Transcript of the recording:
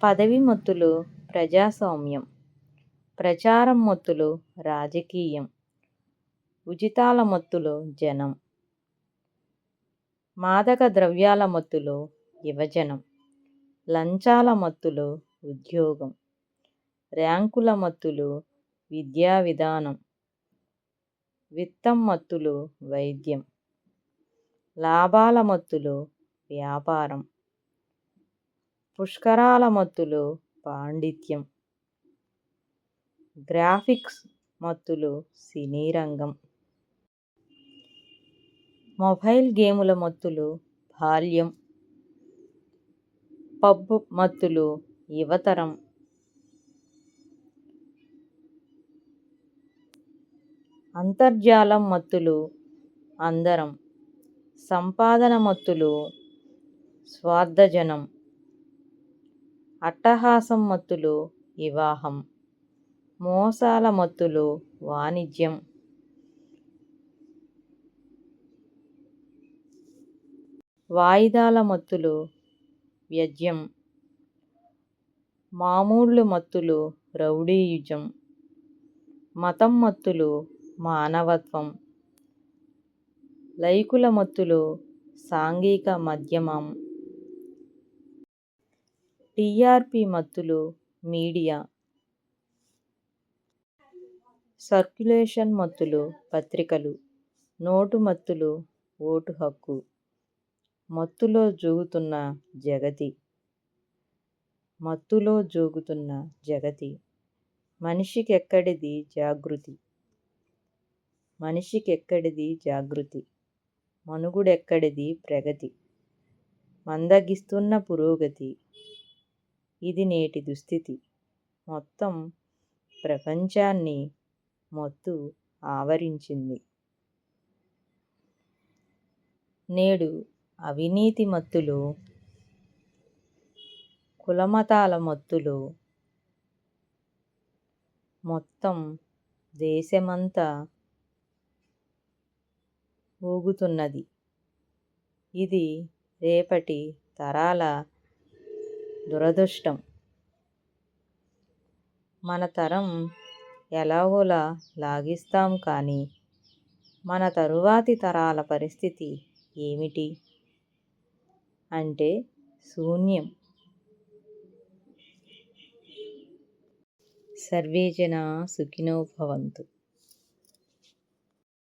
పదవి మొత్తులు ప్రజాస్వామ్యం ప్రచారం మొత్తులు రాజకీయం ఉచితాల మొత్తులు జనం మాదక ద్రవ్యాల మొత్తులు యువజనం లంచాల మత్తులు ఉద్యోగం ర్యాంకుల మత్తులు విద్యా విధానం విత్తం మత్తులు వైద్యం లాభాల మత్తులు వ్యాపారం పుష్కరాల మత్తులో పాండిత్యం. గ్రాఫిక్స్ మత్తులో సినీ రంగం. మొబైల్ గేముల మత్తులో బాల్యం. పబ్ మత్తులో యువతరం. అంతర్జాలం మత్తులు అందరం. సంపాదన మత్తులు స్వార్థజనం. అట్టహాసం మత్తులు వివాహం. మోసాల మత్తులు వాణిజ్యం. వాయిదాల మత్తులు వ్యజ్యం. మామూళ్ళు మత్తులు రౌడీయుజం. మతం మత్తులు మానవత్వం. లైకుల మత్తులు సాంఘిక మధ్యమం. టీఆర్పీ మత్తులో మీడియా. సర్క్యులేషన్ మత్తులో పత్రికలు. నోటు మత్తులో ఓటు హక్కు. మత్తులో జోగుతున్న జగతి. మత్తులో జోగుతున్న జగతి. మనిషికెక్కడిది జాగృతి? మనిషికెక్కడిది జాగృతి? మనుగుడెక్కడిది ప్రగతి? మందగిస్తున్న పురోగతి? ఇది నేటి దుస్థితి. మొత్తం ప్రపంచాన్ని మత్తు ఆవరించింది. నేడు అవినీతి మత్తులో కులమతాల మత్తులో మొత్తం దేశమంతా ఊగుతున్నది. ఇది రేపటి తరాల దురదృష్టం. మన తరం ఎలాగోలా లాగిస్తాం కానీ మన తరువాతి తరాల పరిస్థితి ఏమిటి? అంటే శూన్యం. సర్వే జనా సుఖినో భవంతు.